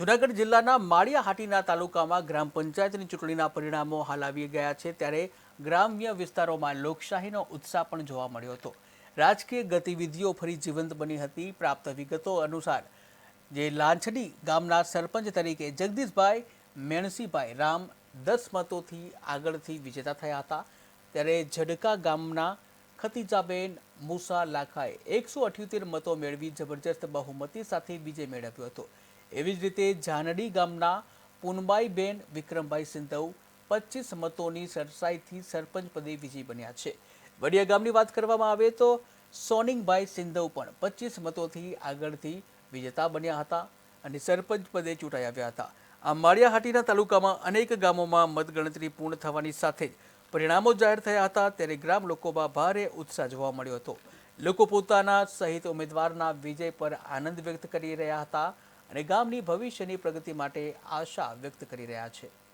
જૂનાગઢ જિલ્લાના માળિયાહાટીના તાલુકામાં ગ્રામ પંચાયતની ચૂંટણીના પરિણામો હાલ આવી ગયા છે. ત્યારે ગ્રામ્ય વિસ્તારોમાં લોકશાહીનો ઉત્સાહ પણ જોવા મળ્યો હતો. રાજકીય ગતિવિધિઓ ફરી જીવંત બની હતી. પ્રાપ્ત વિગતો અનુસાર, જે લાંછડી ગામના સરપંચ તરીકે જગદીશભાઈ, મેણસીભાઈ રામ દસ મતોથી આગળથી વિજેતા થયા હતા. ત્યારે ઝડકા ગામના ખતીજાબેન મુસા લાખાએ એકસો અઠ્યોતેર મતો મેળવી જબરજસ્ત બહુમતી સાથે વિજય મેળવ્યો હતો. એવી જ રીતે જાનડી ગામના પુનબાઈબેન વિક્રમભાઈ સિંધવ પચીસ મતોની સરસાઈથી સરપંચ પદે વિજયી બન્યા છે. વડિયા ગામની વાત કરવામાં આવે તો સોનિંગભાઈ સિંધવ પણ પચીસ મતોથી આગળથી વિજેતા બન્યા હતા અને સરપંચ પદે ચૂંટાઈ આવ્યા હતા. આ માળિયાહાટીના તાલુકામાં અનેક ગામોમાં મતગણતરી પૂર્ણ થવાની સાથે જ પરિણામો જાહેર થયા હતા ત્યારે ગ્રામ લોકોમાં ભારે ઉત્સાહ જોવા મળ્યો હતો. લોકો પોતાના સહિત ઉમેદવારના વિજય પર આનંદ વ્યક્ત કરી રહ્યા હતા. અને ગામની ભવિષ્યની પ્રગતિ માટે આશા વ્યક્ત કરી રહ્યા છે.